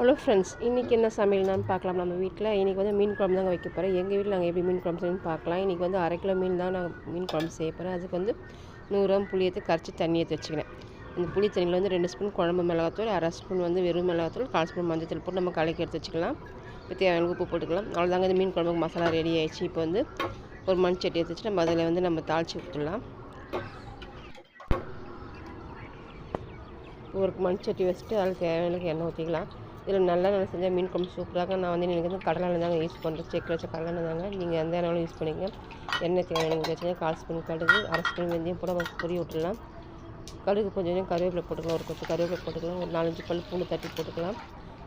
Hello friends இன்றைக்கி என்ன சமையல்னான்னு பார்க்கலாம். நம்ம வீட்டில் இன்றைக்கி வந்து மீன் குழம்பு தாங்க வைக்க போகிறேன் எங்கள் வீட்டில் நாங்கள் எப்படி மீன் குழம்பு செய்யணும்னு பார்க்கலாம். இன்றைக்கி வந்து அரை கிலோ மீன் தான் நான் மீன் குழம்பு செய்ய போகிறேன் அதுக்கு வந்து நூறுரூவா புளி எடுத்து கரைச்சி தண்ணி எடுத்து வச்சுக்கிறேன். இந்த புளி தண்ணியில் வந்து ரெண்டு ஸ்பூன் குழம்பு மிளகாத்தூள் அரை ஸ்பூன் வந்து வெறும் மிளகாத்தூள் கால் ஸ்பூன் மஞ்சள் போட்டு நம்ம கலக்கி எடுத்து வச்சுக்கலாம். இப்போ தேவையான உப்பு போட்டுக்கலாம். அவ்வளோதாங்க இந்த மீன் குழம்புக்கு மசாலா ரெடி ஆகிடுச்சு இப்போ வந்து ஒரு மண் சட்டி எடுத்து வச்சு நம்ம அதில் வந்து நம்ம தாளித்து ஊற்றலாம் ஒரு மண் சட்டி வச்சுட்டு அதில் தேவையான எண்ணெய் ஊற்றிக்கலாம் இதில் நல்லா நல்லா செஞ்சால் மீன் குழம்பு சூப்பராக நான் வந்து எனக்கு வந்து கடலை தாங்க யூஸ் பண்ணுறேன் செக்கில் வச்ச கடலை தாங்க. நீங்கள் எந்த எண்ணெயும் யூஸ் பண்ணிங்க எண்ணெய் தேவையான வச்சுங்க கால் ஸ்பூன் கடுகு அரை ஸ்பூன் வெந்தயம் போட பொரிய விட்டுடலாம். கடுகு கொஞ்சம் கொஞ்சம் கருவேப்பிலை போட்டுக்கலாம். ஒரு கொத்து கருவேப்பிலை போட்டுக்கலாம். ஒரு நாலஞ்சு பல் பூண்டு தட்டி போட்டுக்கலாம்.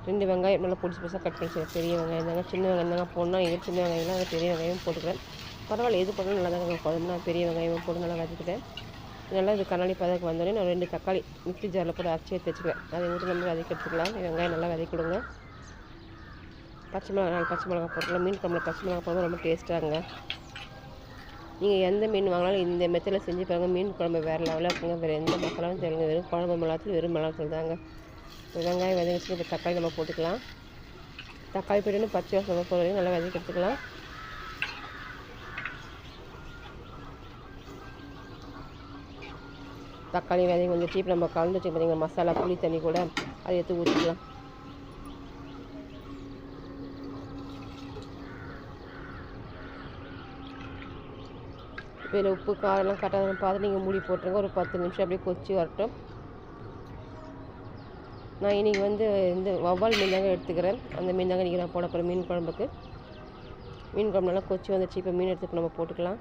ரெண்டு வெங்காயம் நல்லா பொடிச்சு பொடிசாக கட் பண்ணி பெரிய வெங்காயம் தாங்க. சின்ன வெங்காயம் தாங்க. போடணும். எது சின்ன வெங்காயம்லாம் பெரிய வெங்காயம் போட்டுக்கிறேன். பரவாயில்ல. எது போட்டாலும் நல்லா தாங்க குழம்பு நான் பெரிய வெங்காயம் போட்டு நல்லா வதக்கிட்டேன். நல்லா இது கண்ணாடி பதக்கு வந்தோடனே நான் ரெண்டு தக்காளி மிக்சி ஜாரில் போட்டு அரைச்சி எடுத்து வச்சுக்கிறேன் அதை ஊற்றி நம்ம வதக்கி எடுத்துக்கலாம். வெங்காயம் நல்லா வதக்கி விடுங்க பச்சை மிளகா நாலு பச்சை மிளகா போட்டுக்கலாம். மீன் குழம்புல பச்சை மிளகா போடுறது ரொம்ப டேஸ்ட்டாகுங்க நீங்கள் எந்த மீன் வாங்கினாலும் இந்த மெத்தடில் செஞ்சு பாருங்கள் மீன் குழம்பு வேறு லெவலாக இருக்குங்க. வேறு எந்த மசாலாவும் தேவைங்க வெறும் குழம்பு மிளகாத்தூள் வெறும் மிளகாத்தூள் தாங்க. வெங்காயம் வதக்கி இப்போ தக்காளி நம்ம போட்டுக்கலாம். தக்காளி போட்டு பச்சை வாசம் போகிற வரைக்கும் நல்லா வதக்கி எடுத்துக்கலாம். தக்காளி வெதையும் கொஞ்சம் சீப் நம்ம கலந்து வச்சு பார்த்தீங்கன்னா மசாலா புளி தண்ணி கூட அதை எடுத்து ஊற்றிக்கலாம் இப்போ இதில் உப்பு காரெல்லாம் கரெக்டாக பார்த்து நீங்கள் மூடி போட்டுருங்க. ஒரு பத்து நிமிஷம் அப்படியே கொச்சி வரட்டும். நான் இன்றைக்கி வந்து இந்த வவ்வால் மீன் தாங்க எடுத்துக்கிறேன். அந்த மீன் தாங்க இன்றைக்கி நான் போட போகிறேன் மீன் குழம்புக்கு. மீன் குழம்பு நல்லா கொச்சி வந்துச்சு இப்போ மீன் எடுத்து நம்ம போட்டுக்கலாம்.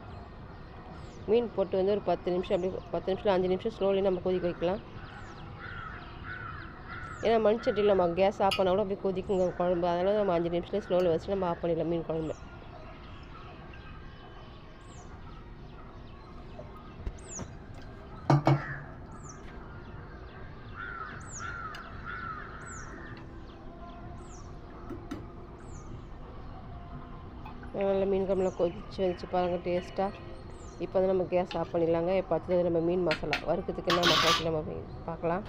மீன் போட்டு வந்து ஒரு பத்து நிமிஷம் அப்படியே பத்து நிமிஷம் அஞ்சு நிமிஷம் ஸ்லோலி நம்ம கொதிக்க வைக்கலாம். ஏன்னா மண் சட்டியில் நம்ம கேஸ் ஆஃப் பண்ணால் கூட அப்படியே கொதிக்குங்க குழம்பு. அதனால் நம்ம அஞ்சு நிமிஷத்தில் ஸ்லோவில் வச்சு நம்ம ஆஃப் பண்ணிடலாம் மீன் குழம்பு. நல்லா மீன் குழம்புலாம் கொதிச்சு வந்துச்சு பாருங்கள் டேஸ்ட்டாக இப்போ வந்து நம்ம கேஸ் ஆஃப் பண்ணிடலாங்க. இப்போ அடுத்தது நம்ம மீன் மசாலா. வறுக்கிறதுக்கு என்ன மசாலா நம்ம பார்க்கலாம்.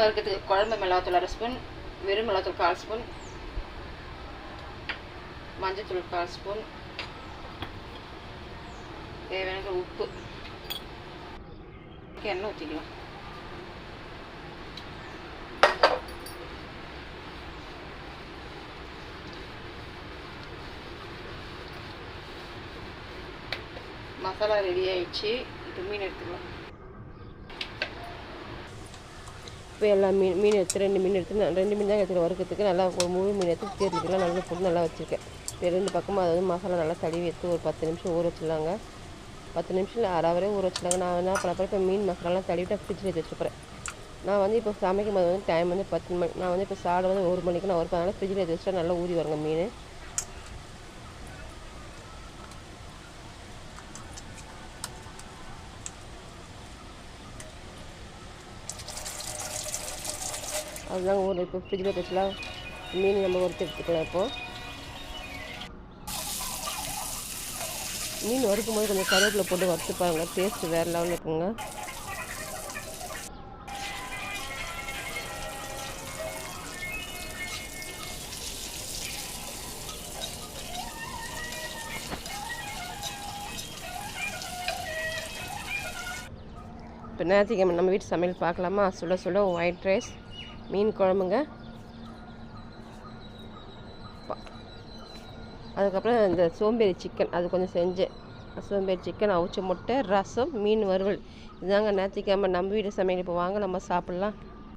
வறுக்கிறதுக்கு குழம்பு மிளகாத்தூள் அரை ஸ்பூன் வெறும் மிளகாத்தூள் கால் ஸ்பூன் மஞ்சத்தூள் கால் ஸ்பூன் தேவையான உப்பு. எண்ணெய் ஊற்றிக்கலாம் மசாலா ரெடி ஆயிடுச்சு. இப்போ மீன் எடுத்துக்கலாம். இப்போ எல்லா மீன் மீன் எடுத்து ரெண்டு மீன் எடுத்து நான் ரெண்டு மீன் தான் எடுத்துகிட்டு வறுக்கிறதுக்கு நல்லா ஒரு முழு மீன் எடுத்து தேர்ந்துக்கலாம் நல்லா போட்டு நல்லா வச்சுருக்கேன். இப்போ ரெண்டு பக்கமும் அதாவது மசாலா நல்லா தடவி எடுத்து ஒரு பத்து நிமிஷம் ஊற வச்சிடலாங்க. பத்து நிமிஷம் அரை ஊற வச்சிடலாங்க. நான் என்ன பண்ணப்போ இப்போ மீன் மசாலாலாம் தடவிட்டு ஃப்ரிட்ஜில் எடுத்து வச்சுக்கிறேன் நான் வந்து இப்போ சமைக்கும் போது வந்து டைம் வந்து பத்து மணி நான் வந்து இப்போ சாடு வந்து ஒரு மணிக்கு நான் ஒரு அதனால் ஃப்ரிட்ஜில் எடுத்து வச்சுட்டா நல்லா ஊறி வருங்க மீன். அதுதாங்க ஒரு இப்போ ஃப்ரிட்ஜில் வச்சுலாம் மீன் நம்ம வறுத்து எடுத்துக்கலாம் இப்போது மீன் வறுக்கும் போது கொஞ்சம் கருவேப்பிலை போட்டு வறுத்து பாருங்கள் டேஸ்ட்டு வேறு லெவலில் இருக்குங்க. இப்போ நேரத்துக்கு நம்ம வீட்டு சமையல் பார்க்கலாமா? சுட சுட ஒயிட் ரைஸ் மீன் குழம்புங்க. அதுக்கப்புறம் இந்த சோம்பேறி சிக்கன் அது கொஞ்சம் செஞ்சேன். சோம்பேறி சிக்கன் அவிச்ச முட்டை ரசம் மீன் வறுவல். இதுதாங்க நேற்றுக்கிழமை நம்ம வீடு சமையல். இப்போ வாங்க நம்ம சாப்பிட்லாம்.